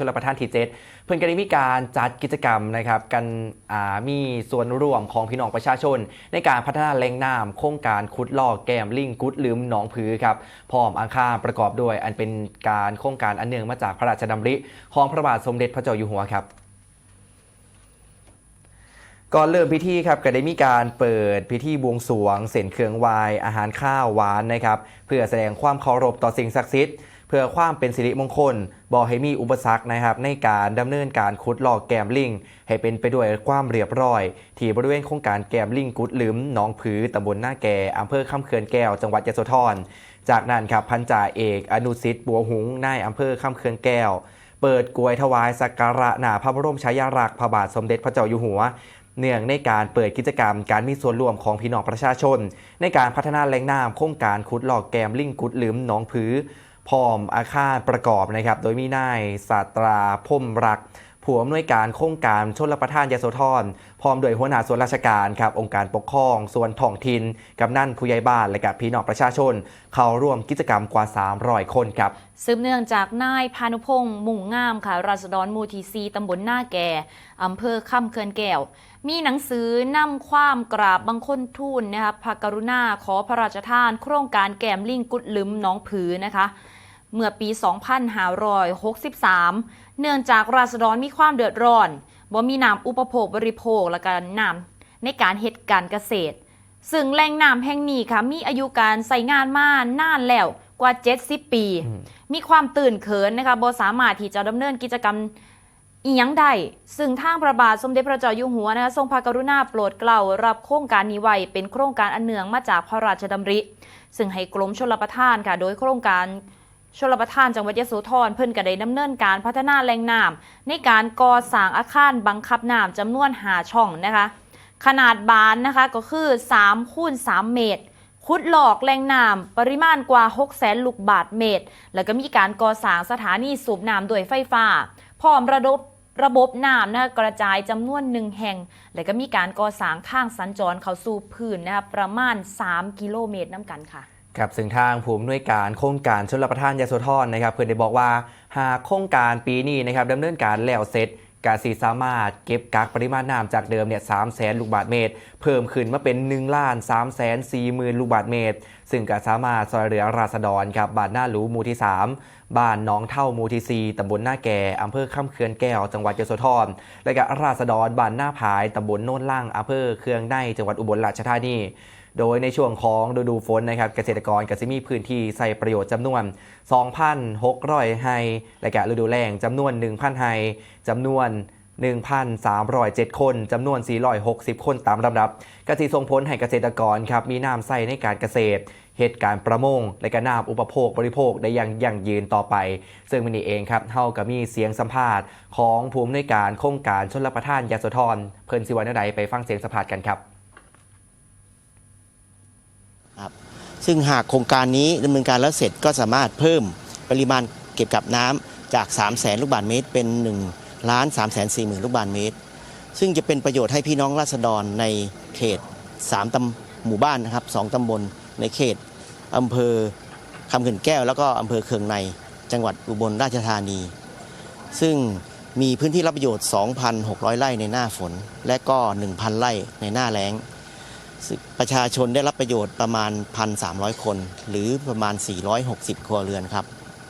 ชลประทานทีเจ็ดเพื่อนก็ได้มีการจัดกิจกรรมนะครับกันมีส่วนร่วมของพี่น้องประชาชน ในการพัฒนาแหล่งน้ำโครงการคุดลอกแกมลิงกุดลืมหนองผือครับพร้อมอังคารประกอบด้วยอันเป็นการโครงการอันเนื่องมาจากพระราชดำริของพระบาทสมเด็จพระเจ้าอยู่หัวครับก่อนเริ่มพิธีครับก็ได้มีการเปิดพิธีบวงสรวง เส้นเครื่องวายอาหารข้าวหวานนะครับเพื่อแสดงความเคารพต่อสิ่งศักดิ์สิทธิ์ พื่อความเป็นสิริมงคลบอให้มีอุปสรรคนะครับในการดำเนินการขุดลอกแกมลิงให้เป็นไปด้วยความเรียบร้อย ที่บริเวณโครงการแกมลิงกุดลืมหนองผือตำบลหน้าแก่อำเภอคำเขื่อนแก้วจังหวัดยโสธรจากนั้นครับพันจ่าเอกอนุสิทธิ์บัวหุงนายอำเภอคำเขื่อนแก้ว เปิดกลวยถวายสักการะหน้าพระบรมฉายาลักษณ์พระบาทสมเด็จพระเจ้าอยู่หัวเนื่องในการเปิดกิจกรรมการมีส่วนร่วมของพี่น้องประชาชน ในการพัฒนาแหล่งน้ำโครงการขุดหลอกแกมลิงกุดลืมหนองผือ พอมอาคารประกอบนะครับ โดยมีนายศาสตราพมรักผู้อำนวยการโครงการชนรับประทานยโสธรพร้อมโดยหัวหน้าส่วนราชการครับองค์การปกครอง ส่วนท้องถิ่นกำนั่นผู้ใหญ่บ้านและกับพี่น้องประชาชน เข้าร่วมกิจกรรมกว่า 300 คนครับสืบเนื่องจากนายพานุพงษ์มุ่งงามค่ะราษฎรมูทีซีตำบลหน้าแก่อำเภอค่ำเขื่อนแก้ว มีหนังสือนำความกราบบังคลทูลนะคะพระกรุณาขอพระราชทาน โครงการแก้มลิงกุดลืมน้องผือนะคะ เมื่อปี 2563 เนื่องจากราษฎรมีความเดือดร้อนบ่มีน้ำอุปโภคบริโภคและการน้ำในการเหตุการเกษตร ซึ่งแหล่งน้ำแห่งนี้ค่ะมีอายุการใส่งานมานานแล้วกว่า 70 ปีอืมมีความตื่นเขินนะคะบ่สามารถที่จะดำเนินกิจกรรมอีหยังได้ซึ่งทางพระบาทสมเด็จพระเจ้าอยู่หัวนะคะทรงพระกรุณาโปรดเกล้ารับโครงการนี้ไว้เป็นโครงการอันเนื่องมาจากพระราชดำริ ซึ่งให้กรมชลประทานค่ะ โดยโครงการ ชลประทานจังหวัดยะโสธรเพิ่นก็ได้ดำเนินการพัฒนาแหล่งน้ำในการก่อสร้างอาคารบังคับน้ำจำนวนหาช่องนะคะ ขนาดบานนะคะก็คือ3คูณ3เมตรขุดหลอกแหล่งน้ำปริมาณกว่า6แสนลูกบาทเมตร แล้วก็มีการก่อสร้างสถานีสูบน้ำด้วยไฟฟ้า พร้อมระบบระบบน้ำนะกระจายจำนวนหนึ่งแห่ง แล้วก็มีการก่อสร้างทางสัญจรเข้าสู่พื้นนะคะประมาณ 3 กิโลเมตรน้ำกันค่ะ ครับซึ่งทางผู้อำนวยการโครงการชลประทานยโสธรนะครับเพื่อนได้บอกว่าหากโครงการปีนี้นะครับดำเนินการแล้วเสร็จกาซีสามารถเก็บกักปริมาณน้ำจากเดิมเนี่ยสามแสนลูกบาทเมตร เพิ่มขึ้นมาเป็น1ล้านสามแสนสี่หมื่นลูกบาทเมตรซึ่งก็สามารถซอยเหลือราษฎรครับบ้านหน้าหลูหมู่ที่ 3 บ้านน้องเท่าหมู่ที่4ตำบลหน้าแก่อำเภอค่ำเขื่อนแก้วจังหวัดยโสธรและก็ราษฎรบ้านหน้าผายตำบลโน่นล่างอำเภอเคืองในจังหวัดอุบลราชธานีโดยในช่วงของฤดูฝนนะครับเกษตรกรก็จะมีพื้นที่ใส่ประโยชน์จำนวน 2,600ไฮและก็ฤดูแล้งจำนวน 1,000ไฮจำนวน 1,307 คนจำนวน 460 คนตามลำดับกสิส่งผลให้เกษตรกรครับมีน้ำใส่ในการเกษตร เหตุการณ์ประมง และก็น้ำอุปโภคบริโภคได้อย่างยั่งยืนต่อไป ซึ่งวันนี้เองครับเฮาก็มีเสียงสัมภาษณ์ของผู้อำนวยการโครงการชนรับประทานยาโสธรเพิ่นสิวันใดไปฟังเสียงสัมภาษณ์กันครับ ซึ่งหากโครงการนี้ดำเนินการแล้วเสร็จก็สามารถเพิ่มปริมาณเก็บกับน้ำจาก 3 0 0แสนลูกบาศก์เมตรเป็น1 ล้าน3แสน4หมื่นลูกบาศก์เมตร ซึ่งจะเป็นประโยชน์ให้พี่น้องราษฎรในเขต 3ตำหมู่บ้านนะครับ2ตำบลในเขตอำเภอคำเขื่อนแก้ว แล้วก็อำเภอเคืองในจังหวัดอุบลราชธานี ซึ่งมีพื้นที่รับประโยชน์ 2,600 ไร่ในหน้าฝน และก็ 1,000 ไร่ในหน้าแล้งซึ่งประชาชนได้รับประโยชน์ประมาณ 1,300 คน หรือประมาณ 460 ครัวเรือนครับ